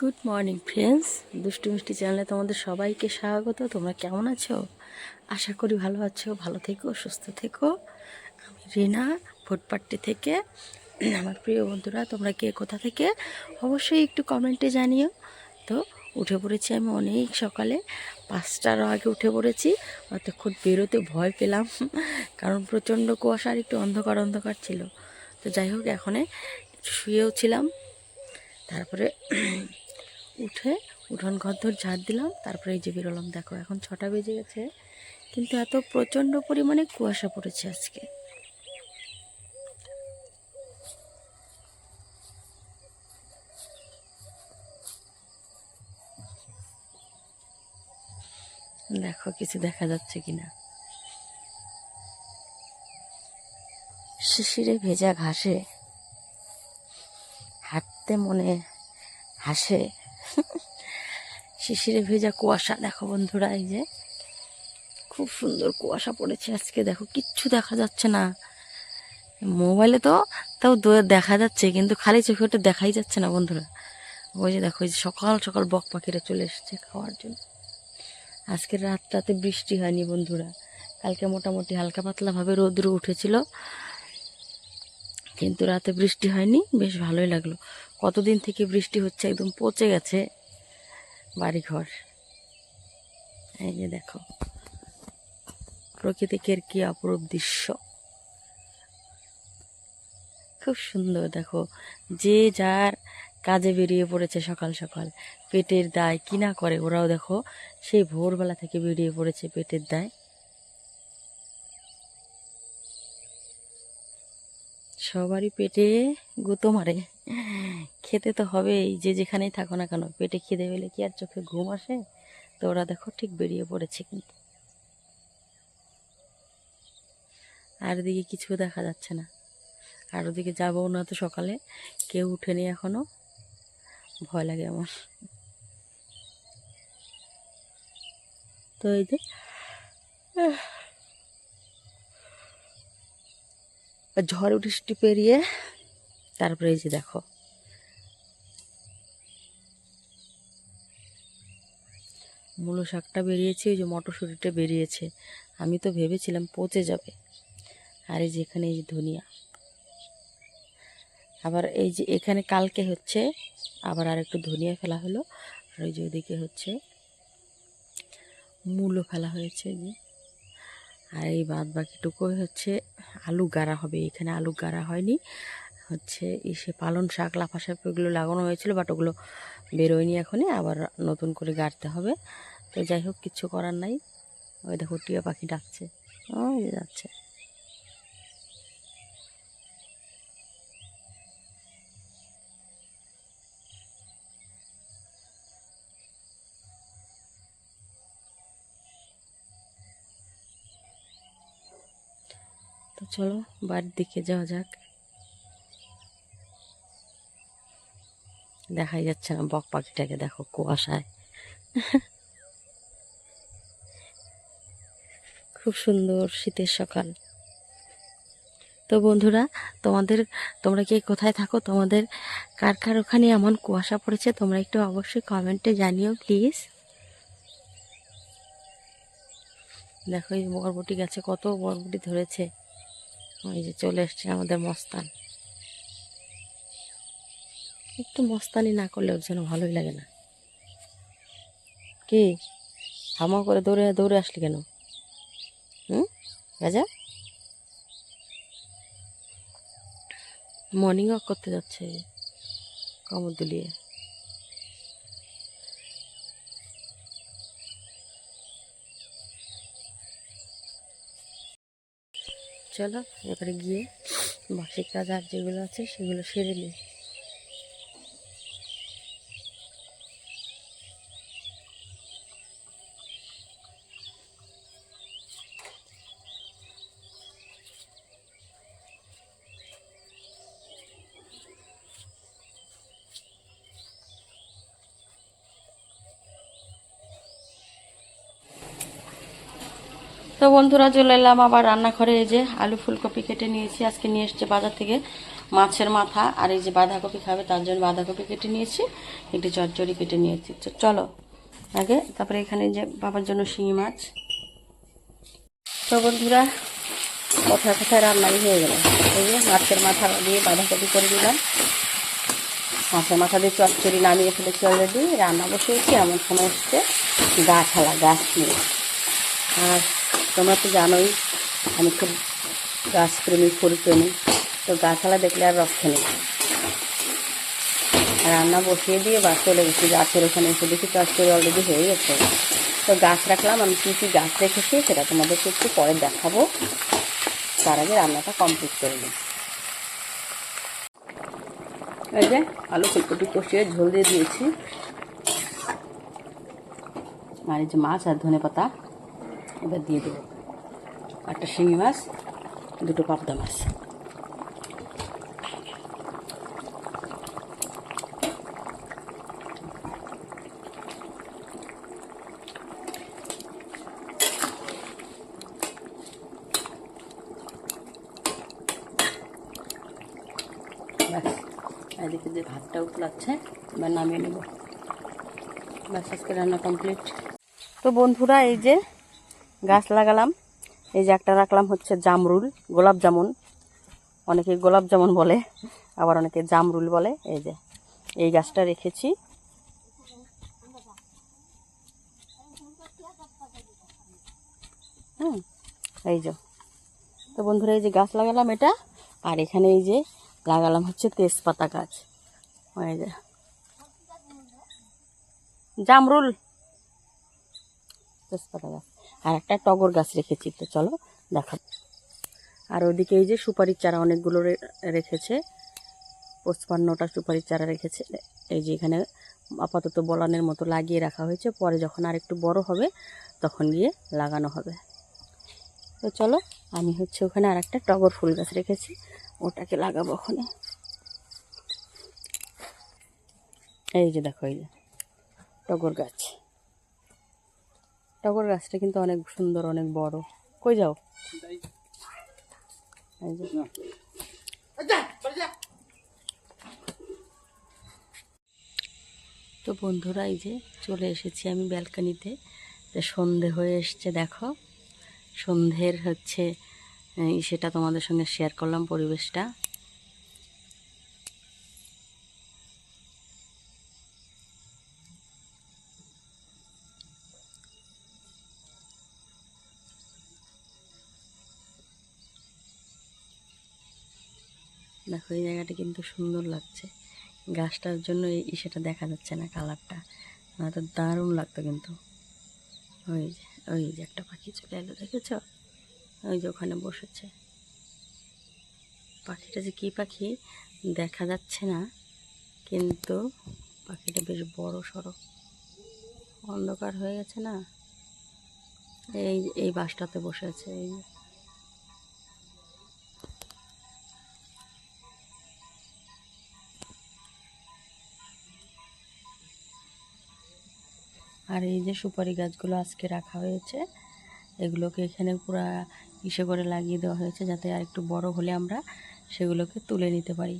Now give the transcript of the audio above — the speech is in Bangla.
গুড মর্নিং ফ্রেন্ডস দুষ্টু মিষ্টি চ্যানেলে তোমাদের সবাইকে স্বাগত। তোমরা কেমন আছো? আশা করি ভালো আছো, ভালো থেকো, সুস্থ থেকো। আমি রিনা ফুটপাট্টি থেকে। আমার প্রিয় বন্ধুরা, তোমরা কে, কোথা থেকে? অবশ্যই একটু কমেন্টে জানিও। তো, উঠে পড়েছি আমি অনেক সকালে। পাঁচটার আগে উঠে পড়েছি। অতক্ষণ বেরোতে ভয় পেলাম, কারণ প্রচণ্ড কুয়াশা আর একটু অন্ধকার অন্ধকার ছিল। তো যাই হোক, এখনে শুয়েও ছিলাম। তারপরে উঠে উঠোন ঘর ধর ঝাড় দিলাম, তারপরে এই যে বেরোলাম। দেখো, এখন ছটা বেজে গেছে, কিন্তু এত প্রচণ্ড পরিমাণে কুয়াশা পড়েছে আজকে। দেখো, কিছু দেখা যাচ্ছে কিনা। শিশিরে ভেজা ঘাসে হাঁটতে মনে হাসে শিশিরে ভেজা কুয়াশা। দেখো বন্ধুরা, এই যে খুব সুন্দর কুয়াশা পড়েছে আজকে। দেখো, কিচ্ছু দেখা যাচ্ছে না। মোবাইলে তো তাও দেখা যাচ্ছে, কিন্তু খালি চোখে ওটা দেখাই যাচ্ছে না বন্ধুরা। ওই যে দেখো যে সকাল সকাল বক পাখিরা চলে এসেছে খাওয়ার জন্য। আজকের রাতটাতে বৃষ্টি হয়নি বন্ধুরা। কালকে মোটামুটি হালকা পাতলাভাবে রৌদ্র উঠেছিল, কিন্তু রাতে বৃষ্টি হয়নি। বেশ ভালোই লাগল। কতদিন থেকে বৃষ্টি হচ্ছে একদম পচে গেছে। বাড়িঘর। এই যে দেখো, প্রকৃতিকের কি অপরূপ দৃশ্য। খুব সুন্দর দেখো, যে যার কাজে বেরিয়ে পড়েছে সকাল সকাল, পেটের দায় কি না করে, ওরাও দেখো, সেই ভোরবেলা থেকে বেরিয়ে পড়েছে পেটের দায়। সবারই পেটে গুঁতো মারে। খেতে তো হবেই, যে যেখানেই থাকো না কেন, পেটে খিদে পেলে কি আর চোখে ঘুম আসে? তো ওরা দেখো ঠিক বেরিয়ে পড়েছে কিন্তু। আর দিকে কিছু দেখা যাচ্ছে না। আর ওদিকে যাব না তো সকালে, কেউ উঠেনি এখনও। ভয় লাগে আমার। তো এই যে ঝড় বৃষ্টি পেরিয়ে তারপরে এই যে দেখো। মূলো শাকটা বেরিয়েছে ওই যে মটরশুঁটিটা বেরিয়েছে। আমি তো ভেবেছিলাম পচে যাবে। আর এই যে এখানে এই যে ধনিয়া। আবার এই যে এখানে কালকে হচ্ছে, আবার আর একটু ধনিয়া ফেলা হলো। আর ওই যে ওদিকে হচ্ছে মূলো ফেলা হয়েছে। যে আর এই বাদ বাকিটুকুই হচ্ছে আলু গাড়া হবে। এখানে আলু গাড়া হয়নি। হচ্ছে ইসে পালন শাক, লাফা শাক লাগানো হয়েছিল বাট ওগুলো বেরোয়নি এখনই, আবার নতুন করে গাড়তে হবে। তো যাই হোক কিচ্ছু করার নাই। ওই দেখো, টিয়া পাখি ডাকছে। ওই যাচ্ছে। তো চলো, বাড়ির দিকে যাওয়া যাক। দেখাই যাচ্ছে না, বক পাখিটাকে দেখো কুয়াশায়। খুব সুন্দর শীতের সকাল। তো বন্ধুরা, তোমাদের, তোমরা কি কোথায় থাকো, তোমাদের কার কার ওখানে এমন কুয়াশা পড়েছে, তোমরা একটু অবশ্যই কমেন্টে জানিও, প্লিজ। দেখো এই বরবটি গাছে কত বরবটি ধরেছে। ওই যে চলে এসছে আমাদের মস্তান। একটু মস্তানি না করলে ওর যেন ভালোই লাগে না। কি? হামা করে দৌড়ে দৌড়ে আসলি কেন? হুম? রাজা? মর্নিং ওয়াক করতে যাচ্ছে। কমর দুলিয়ে। চলো, এবারে গিয়ে বাসি কাজ আর যেগুলো আছে সেগুলো সেরে নিই। তো বন্ধুরা চলে এলাম আবার রান্নাঘরে। এই যে আলু ফুলকপি কেটে নিয়েছি, আজকে নিয়ে এসছে বাজার থেকে মাছের মাথা। আর এই যে বাঁধাকপি খাবে, তার জন্য বাঁধাকপি কেটে নিয়েছি, একটু চচ্চড়ি কেটে নিয়েছি। তো চলো, আগে তারপরে এখানে যে বাবার জন্য শিঙি মাছ। তো বন্ধুরা, কথায় কথায় রান্নাই হয়ে গেল। এই যে মাছের মাথা দিয়ে বাঁধাকপি করে দিলাম মাছের মাথা দিয়ে চচ্চড়ি নামিয়ে ফেলেছি অলরেডি রান্না বসিয়েছি, এমন সময় এসছে গাছ হালা গাছ নিয়ে আর তোমরা তো জানোই, আমি খুব গাছপ্রেমী ফুলপ্রেমী তো গাছালা দেখলে আর রক্ষে নেই। রান্না বসিয়ে দিয়ে বা চলে গেছি, গাছের ওখানে এসে দেখি চচ্চড়ি অলরেডি হয়ে গেছে। তো গাছ রাখলাম, আমি কী কী গাছ রেখেছি সেটা তোমাদেরকে একটু পরে দেখাবো। তার আগে রান্নাটা কমপ্লিট করে নিই। এই যে আলু ফুলকপি কষিয়ে ঝোল দিয়ে দিয়েছি। আর এই যে মাছ আর ধনে পাতা এবার দিয়ে দেবো। একটা শিঙি মাছ, দুটো পাবদা মাছ। এদিকে যে ভাতটা উতলাচ্ছে, এবার নামিয়ে নেব। ব্যাস, আজকে রান্না কমপ্লিট তো বন্ধুরা, এই যে গাছ লাগালাম। এই যে একটা রাখলাম হচ্ছে জামরুল, গোলাপ জামুন। অনেকে গোলাপ জামুন বলে, আবার অনেকে জামরুল বলে। এই যে, এই গাছটা রেখেছি। হুম, এই যে। তো বন্ধুরা, এই যে গাছ লাগালাম এটা, আর এখানে এই যে লাগালাম হচ্ছে তেজপাতা গাছ। এই যে। জামরুল। তেজপাতা গাছ। আর একটা টগর গাছ রেখেছি, তো চলো দেখা আর ওদিকে এই যে সুপারির চারা অনেকগুলো রেখেছে। পঁচপান্নটা সুপারির চারা রেখেছে। এই যে এখানে আপাতত বলানের মতো লাগিয়ে রাখা হয়েছে। পরে যখন আর একটু বড় হবে, তখন গিয়ে লাগানো হবে। তো চলো, আমি হচ্ছে ওখানে আর একটা টগর ফুল গাছ রেখেছি। ওটাকে লাগাবো ওখানে। এই যে দেখো, এই যে টগর গাছ। টগর গাছটা কিন্তু অনেক সুন্দর অনেক বড়। কই যাও? তো বন্ধুরা এই যে চলে এসেছি আমি ব্যালকানিতে। সন্ধে হয়ে এসছে দেখো। সন্ধ্যের হচ্ছে সেটা তোমাদের সঙ্গে শেয়ার করলাম পরিবেশটা। দেখো এই জায়গাটা কিন্তু সুন্দর লাগছে। গাছটার জন্য এই সেটা দেখা যাচ্ছে না কালারটা। না তো দারুণ লাগতো কিন্তু। ওই যে ওই যে একটা পাখি চলে এলো, দেখেছ? ওই যে ওখানে বসেছে। পাখিটা যে কী পাখি দেখা যাচ্ছে না, কিন্তু পাখিটা বেশ বড় সড়ো। অন্ধকার হয়ে গেছে না? এই এই বাসটাতে বসে আছে, এই আর এই যে সুপারি গাছগুলো আজকে রাখা হয়েছে, এগুলোকে এখানে পুরা ইসে করে লাগিয়ে দেওয়া হয়েছে যাতে আর একটু বড় হলে আমরা সেগুলোকে তুলে নিতে পারি।